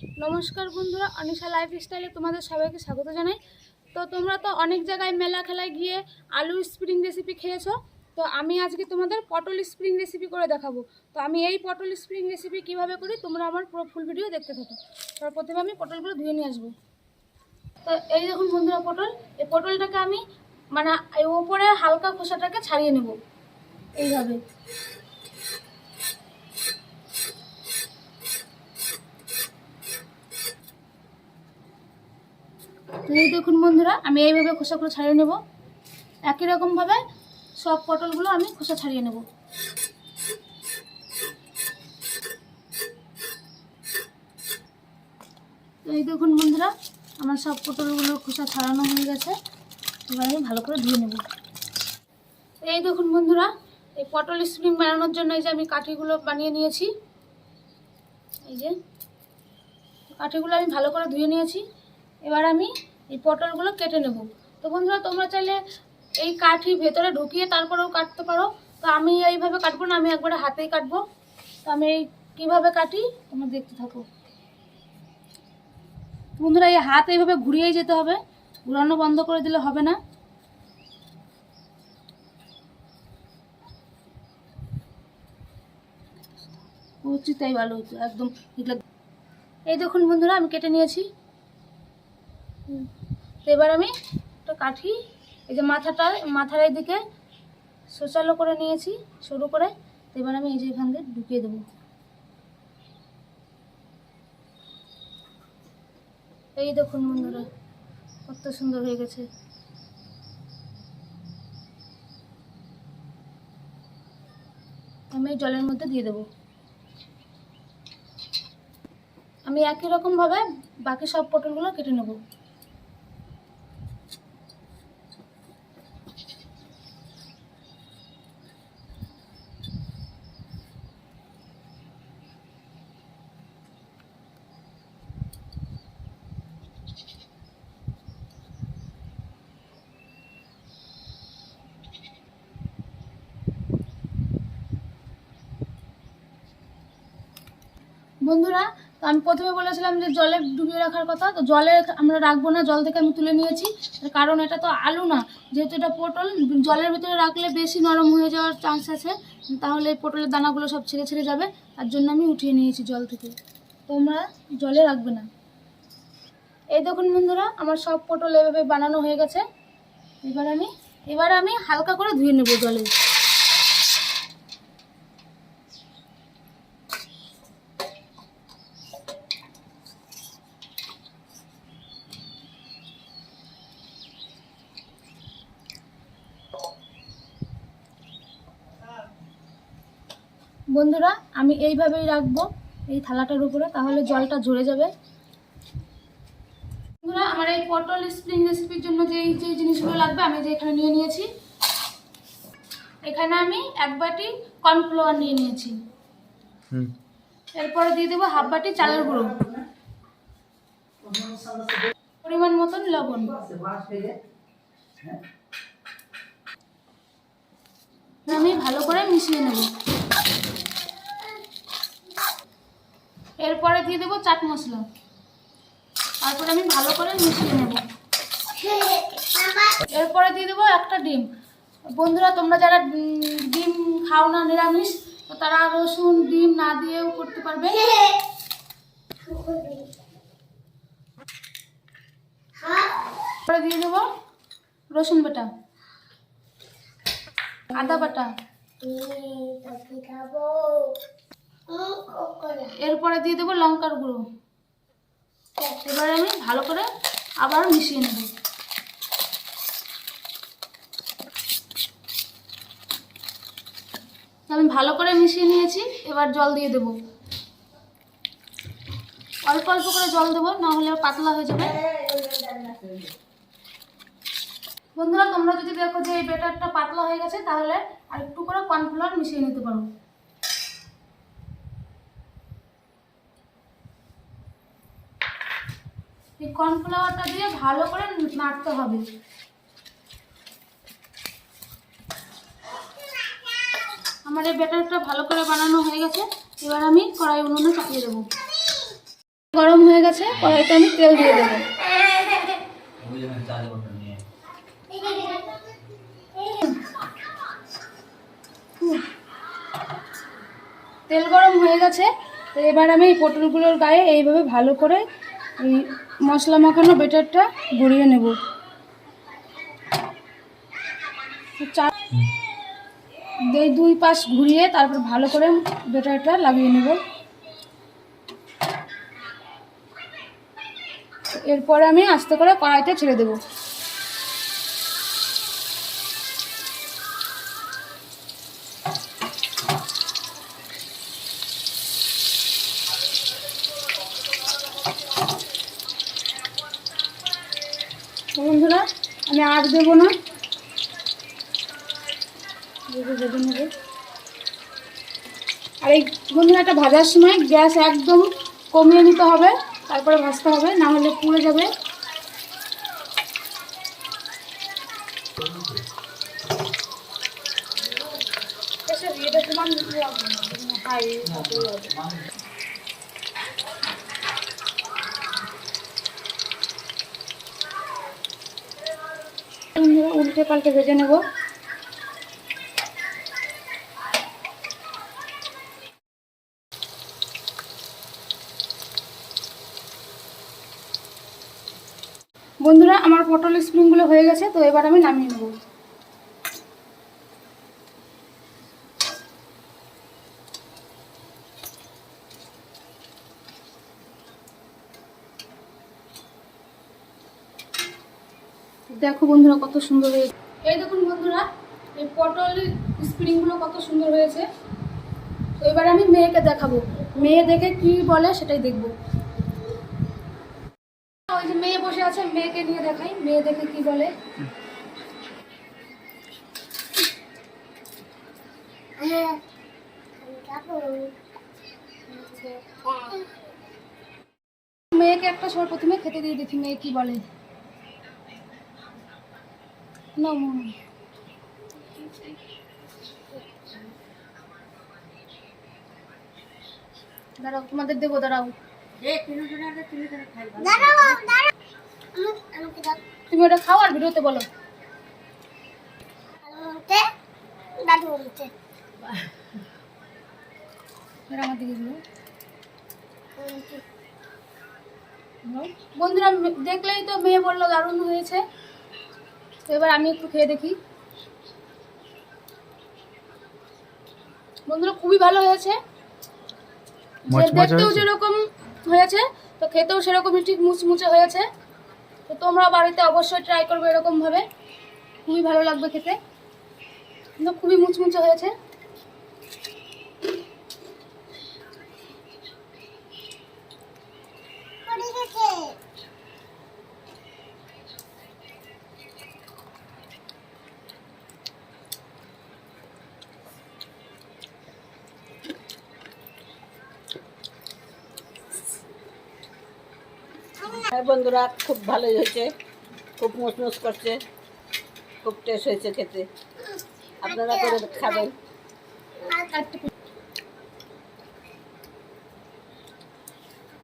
নমস্কার বন্ধুরা, অনিশা লাইফ স্টাইলে তোমাদের সবাইকে স্বাগত জানাই। তো তোমরা তো অনেক জায়গায় মেলা খেলায় গিয়ে আলু স্প্রিং রেসিপি খেয়েছো। তো আমি আজকে তোমাদের পটল স্প্রিং রেসিপি করে দেখাবো। তো আমি এই পটল স্প্রিং রেসিপি কীভাবে করি, তোমরা আমার পুরো ফুল ভিডিও দেখতে থাকো। তার প্রথমে আমি পটলগুলো ধুয়ে নিয়ে আসব। তো এই দেখুন বন্ধুরা পটল, এই পটলটাকে আমি মানে ওপরে হালকা খোসাটাকে ছাড়িয়ে নেব। এইভাবে। তো এই দেখুন বন্ধুরা, আমি এইভাবে খোসাগুলো ছাড়িয়ে নেব। একই রকমভাবে সব পটলগুলো আমি খোসা ছাড়িয়ে নেব। এই দেখুন বন্ধুরা, আমার সব পটলগুলোর খোসা ছাড়ানো হয়ে গেছে। এবার আমি ভালো করে ধুয়ে নেব। এই দেখুন বন্ধুরা, এই পটল স্প্রিং বানানোর জন্য এই যে আমি কাঠিগুলো বানিয়ে নিয়েছি। এই যে, কাঠিগুলো আমি ভালো করে ধুয়ে নিয়েছি। এবার আমি এই পটলগুলো কেটে নেব। তো বন্ধুরা, তোমরা চাইলে এই কাঠি ভেতরে ঢুকিয়ে তারপরেও কাটতে পারো। তো আমি এইভাবে কাটবো না, আমি একবারে হাতেই কাটবো। তো আমি এই কীভাবে কাটি, তোমরা দেখতে থাকো। বন্ধুরা, এই হাত এইভাবে ঘুরিয়েই যেতে হবে। ঘুরানো বন্ধ করে দিলে হবে না। উচিত তাই ভালো হতো একদম। এই দেখুন বন্ধুরা, আমি কেটে নিয়েছি। তো এবার আমি একটা কাঠি, এই যে মাথাটা, মাথার দিকে সোচালো করে নিয়েছি, সরু করে। তো এবার আমি এই যে এখান দিয়ে ঢুকিয়ে দেবো। এই দেখুন বন্ধুরা, কত সুন্দর হয়ে গেছে। আমি এই জলের মধ্যে দিয়ে দেবো। আমি একই রকমভাবে বাকি সব পটলগুলো কেটে নেব। বন্ধুরা তো আমি প্রথমে বলেছিলাম যে জলে ডুবিয়ে রাখার কথা, তো জলে আমরা রাখব না, জল থেকে আমি তুলে নিয়েছি। কারণ এটা তো আলু না, যেহেতু এটা পটল, জলের ভিতরে রাখলে বেশি নরম হয়ে যাওয়ার চান্স আছে। তাহলে এই পটলের দানাগুলো সব ছেড়ে ছেড়ে যাবে, তার জন্য আমি উঠিয়ে নিয়েছি জল থেকে। তোমরা জলে রাখবে না। এই দেখুন বন্ধুরা, আমার সব পটল এভাবে বানানো হয়ে গেছে। এবার আমি এবার আমি হালকা করে ধুয়ে নেব জলে। বন্ধুরা আমি এইভাবেই রাখব এই থালাটার উপরে তাহলে জলটা ঝরে যাবে। বন্ধুরা আমার এই পটল স্প্রিং রেসিপির জন্য যে যে জিনিসগুলো লাগবে আমি যে এখানে নিয়ে নিয়েছি। এখানে আমি এক বাটি কর্নফ্লাওয়ার নিয়ে নিয়েছি। এরপরে দিয়ে দেবো হাফ বাটি চালের গুঁড়ো। পরিমাণ মতন লবণ। আমি ভালো করে মিশিয়ে নেব। এরপরে দিয়ে দেবো চাট মশলা। তারপরে আমি ভালো করে মিশিয়ে নেব। এরপরে দিয়ে দেবো একটা ডিম। বন্ধুরা, তোমরা যারা ডিম খাও না, নিরামিষ, তো তারা রসুন, ডিম না দিয়েও করতে পারবে। দিয়ে দেবো রসুন বাটা, আদা বাটা। এরপরে দিয়ে দেবো লঙ্কার গুঁড়ো। এবারে আমি ভালো করে আবার মিশিয়ে নেব। আমি ভালো করে মিশিয়ে নিয়েছি, এবার জল দিয়ে দেব। অল্প অল্প করে জল দেবো, না হলে পাতলা হয়ে যাবে। বন্ধুরা, তোমরা যদি দেখো যে এই ব্যাটারটা পাতলা হয়ে গেছে, তাহলে আর একটু করে কর্নফ্লাওয়ার মিশিয়ে নিতে পারো। এই কর্নফ্লাওয়ারটা দিয়ে ভালো করে নাড়তে হবে। আমার এই ব্যাটারটা ভালো করে বানানো হয়ে গেছে। এবার আমি কড়াই উনুনে চাপিয়ে দেবো। গরম হয়ে গেছে, কড়াইতে আমি তেল দিয়ে দেবো। তেল গরম হয়ে গেছে, তো এবার আমি এই পটলগুলোর গায়ে এইভাবে ভালো করে এই মশলা মাখানো বেটারটা গড়িয়ে নেব। দুই পাশ ঘুরিয়ে তারপর ভালো করে বেটারটা লাগিয়ে নেব। এরপরে আমি আস্তে করে কড়াইতে ছেড়ে দেবো। বন্ধুরা, আমি আর দেবো না। আর এই বন্ধুরা একটা ভাজার সময় গ্যাস একদম কমিয়ে নিতে হবে, তারপরে ভাজতে হবে, না হলে পুড়ে যাবে। বন্ধুরা উল্টে পাল্টে ভেজে নেব। বন্ধুরা, আমার পটল স্প্রিংগুলো হয়ে গেছে, তো এবার আমি নামিয়ে নেব। দেখো বন্ধুরা কত সুন্দর হয়েছে। এই দেখুন বন্ধুরা, এই পটল স্প্রিংগুলো কত সুন্দর হয়েছে। তো এবার আমি মেয়েকে দেখাবো। মেয়ে দেখে কি বলে সেটাই দেখব। ওই যে মেয়ে বসে আছে, মেয়েকে নিয়ে দেখাই। মেয়ে দেখে কি বলে। মেয়েকে একটা সময় প্রথমে খেতে দিয়ে দেখি, মেয়ে কি বলে। না দাঁড়াও তোমাদের দেবো দাঁড়াও। তুমি ওটা খাও আর ভিডিওতে বলো। এরা আমার দিকে দিলো বন্ধুরা দেখলেই তো মেয়ে বলল দারুণ হয়েছে। তো এবার আমি একটু খেয়ে দেখি। বন্ধুরা খুবই ভালো হয়েছে। দেখতেও যেরকম হয়েছে তো খেতেও সেরকমই ঠিক মুচমুচে হয়েছে। তো তোমরা বাড়িতে অবশ্যই ট্রাই করবে এরকমভাবে। খুবই ভালো লাগবে খেতে। কিন্তু খুবই মুচমুচে হয়েছে। হ্যাঁ বন্ধুরা, খুব ভালোই হয়েছে। খুব মুসমুস করছে। খুব টেস্ট হয়েছে খেতে। আপনারা করে খাবেন।